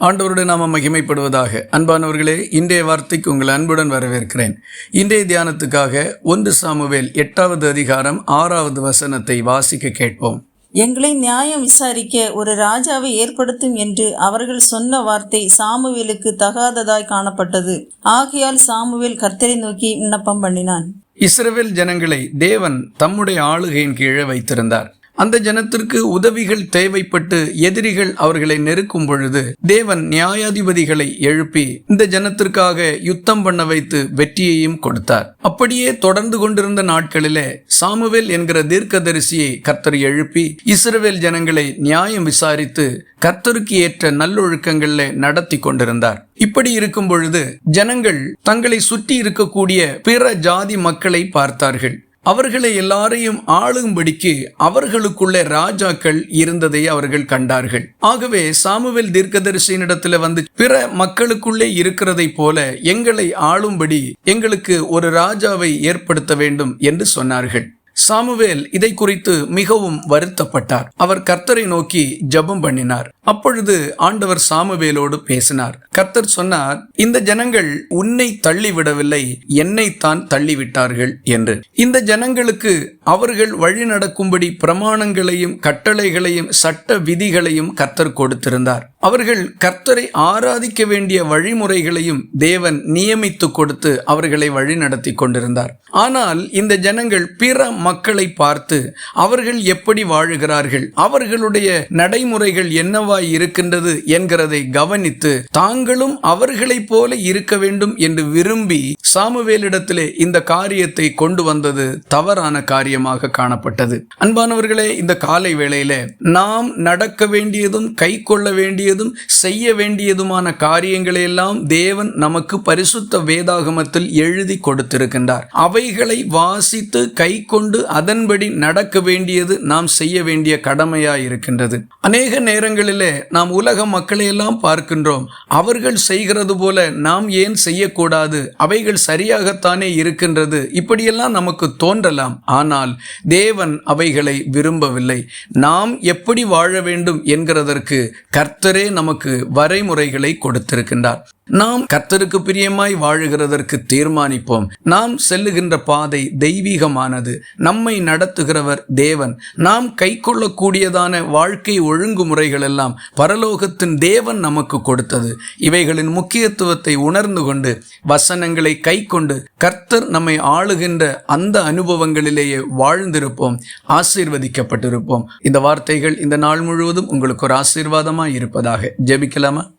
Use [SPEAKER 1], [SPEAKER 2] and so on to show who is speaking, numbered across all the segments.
[SPEAKER 1] ஆண்டவருடைய நாம மகிமைப்படுவதாக. அன்பானவர்களே இன்றைய வார்த்தைக்கு உங்கள் அன்புடன் வரவேற்கிறேன். இன்றைய தியானத்துக்காக ஒன்று சாமுவேல் எட்டாவது அதிகாரம் ஆறாவது வசனத்தை வாசிக்க கேட்போம்.
[SPEAKER 2] எங்களை நியாயம் விசாரிக்க ஒரு ராஜாவை ஏற்படுத்தும் என்று அவர்கள் சொன்ன வார்த்தை சாமுவேலுக்கு தகாததாய் காணப்பட்டது. ஆகையால் சாமுவேல் கர்த்தரை நோக்கி விண்ணப்பம் பண்ணினான்.
[SPEAKER 1] இஸ்ரவேல் ஜனங்களை தேவன் தம்முடைய ஆளுகையின் கீழே வைத்திருந்தார். அந்த ஜனத்திற்கு உதவிகள் தேவைப்பட்டு எதிரிகள் அவர்களை நெருக்கும் பொழுது தேவன் நியாயாதிபதிகளை எழுப்பி இந்த ஜனத்திற்காக யுத்தம் பண்ண வைத்து வெற்றியையும் கொடுத்தார். அப்படியே தொடர்ந்து கொண்டிருந்த நாட்களிலே சாமுவேல் என்கிற தீர்க்கதரிசியை கர்த்தர் எழுப்பி இஸ்ரவேல் ஜனங்களை நியாயம் விசாரித்து கர்த்தருக்கு ஏற்ற நல்லொழுக்கங்களில் நடத்தி கொண்டிருந்தார். இப்படி இருக்கும் பொழுது ஜனங்கள் தங்களை சுற்றி இருக்கக்கூடிய பிற ஜாதி மக்களை பார்த்தார்கள். அவர்களை எல்லாரையும் ஆளும்படிக்கு அவர்களுக்குள்ளே ராஜாக்கள் இருந்ததை அவர்கள் கண்டார்கள். ஆகவே சாமுவேல் தீர்க்கதரிசியினிடத்துல வந்து பிற மக்களுக்குள்ளே இருக்கிறதை போல எங்களை ஆளும்படி எங்களுக்கு ஒரு ராஜாவை ஏற்படுத்த வேண்டும் என்று சொன்னார்கள். சாமுவேல் இதை குறித்து மிகவும் வருத்தப்பட்டார். அவர் கர்த்தரை நோக்கி ஜெபம் பண்ணினார். அப்பொழுது ஆண்டவர் சாமுவேலோடு பேசினார். கர்த்தர் சொன்னார் இந்த ஜனங்கள் உன்னை தள்ளிவிடவில்லை என்னைத்தான் தள்ளிவிட்டார்கள் என்று. இந்த ஜனங்களுக்கு அவர்கள் வழி நடக்கும்படி பிரமாணங்களையும் கட்டளைகளையும் சட்ட விதிகளையும் கர்த்தர் கொடுத்திருந்தார். அவர்கள் கர்த்தரை ஆராதிக்க வேண்டிய வழிமுறைகளையும் தேவன் நியமித்து கொடுத்து அவர்களை வழி நடத்தி கொண்டிருந்தார். ஆனால் இந்த ஜனங்கள் பிற மக்களை பார்த்து அவர்கள் எப்படி வாழுகிறார்கள் அவர்களுடைய நடைமுறைகள் என்னவாய் இருக்கின்றது என்கிறதை கவனித்து தாங்களும் அவர்களைப் போல இருக்க வேண்டும் என்று விரும்பி சாமுவேலிடத்திலே இந்த காரியத்தை கொண்டு வந்தது தவறான காரியம்? காரியமாக காணப்பட்டது. அன்பானவர்களே இந்த காலை வேளையில நாம் நடக்க வேண்டியதும் கை கொள்ள வேண்டியதும் செய்ய வேண்டியதுமான காரியங்களை எல்லாம் தேவன் நமக்கு பரிசுத்த வேதாகமத்தில் எழுதி கொடுத்திருக்கின்றார். அவைகளை வாசித்து கை கொண்டு அதன்படி நடக்க வேண்டியது நாம் செய்ய வேண்டிய கடமையாய் இருக்கின்றது. அநேக நேரங்களிலே நாம் உலக மக்களையெல்லாம் பார்க்கின்றோம். அவர்கள் செய்கிறது போல நாம் ஏன் செய்யக்கூடாது? அவைகள் சரியாகத்தானே இருக்கின்றது? இப்படியெல்லாம் நமக்கு தோன்றலாம். ஆனால் தேவன் அவைகளை விரும்பவில்லை. நாம் எப்படி வாழ வேண்டும் என்கிறதற்கு கர்த்தரே நமக்கு வரைமுறைகளை கொடுத்திருக்கின்றார். நாம் கர்த்தருக்கு பிரியமாய் வாழுகிறதற்கு தீர்மானிப்போம். நாம் செல்லுகின்ற பாதை தெய்வீகமானது. நம்மை நடத்துகிறவர் தேவன். நாம் கை கொள்ளக்கூடியதான வாழ்க்கை ஒழுங்குமுறைகள் எல்லாம் பரலோகத்தின் தேவன் நமக்கு கொடுத்தது. இவைகளின் முக்கியத்துவத்தை உணர்ந்து கொண்டு வசனங்களை கை கொண்டு கர்த்தர் நம்மை ஆளுகின்ற அந்த அனுபவங்களிலேயே வாழ்ந்திருப்போம். ஆசீர்வதிக்கப்பட்டிருப்போம். இந்த வார்த்தைகள் இந்த நாள் முழுவதும் உங்களுக்கு ஒரு ஆசீர்வாதமாக இருப்பதாக ஜெபிக்கலாமா?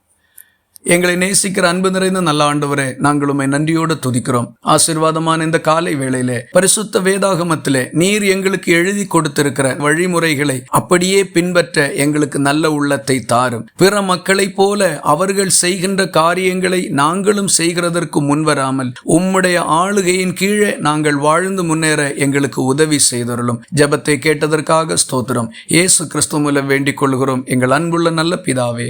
[SPEAKER 1] எங்களை நேசிக்கிற அன்பு நிறைந்த நல்ல ஆண்டவரே நாங்கள் உண்மை நன்றியோடு துதிக்கிறோம். ஆசீர்வாதமான இந்த காலை வேளையிலே பரிசுத்த வேதாகமத்திலே நீர் எங்களுக்கு எழுதி கொடுத்திருக்கிற வழிமுறைகளை அப்படியே பின்பற்ற எங்களுக்கு நல்ல உள்ளத்தை தாரும். பிற மக்களைப் போல அவர்கள் செய்கின்ற காரியங்களை நாங்களும் செய்கிறதற்கு முன்வராமல் உம்முடைய ஆளுகையின் கீழே நாங்கள் வாழ்ந்து முன்னேற எங்களுக்கு உதவி செய்தருளும். ஜெபத்தை கேட்டதற்காக ஸ்தோத்திரம். இயேசு கிறிஸ்து மூலம் வேண்டிக் கொள்கிறோம். எங்கள் அன்புள்ள நல்ல பிதாவே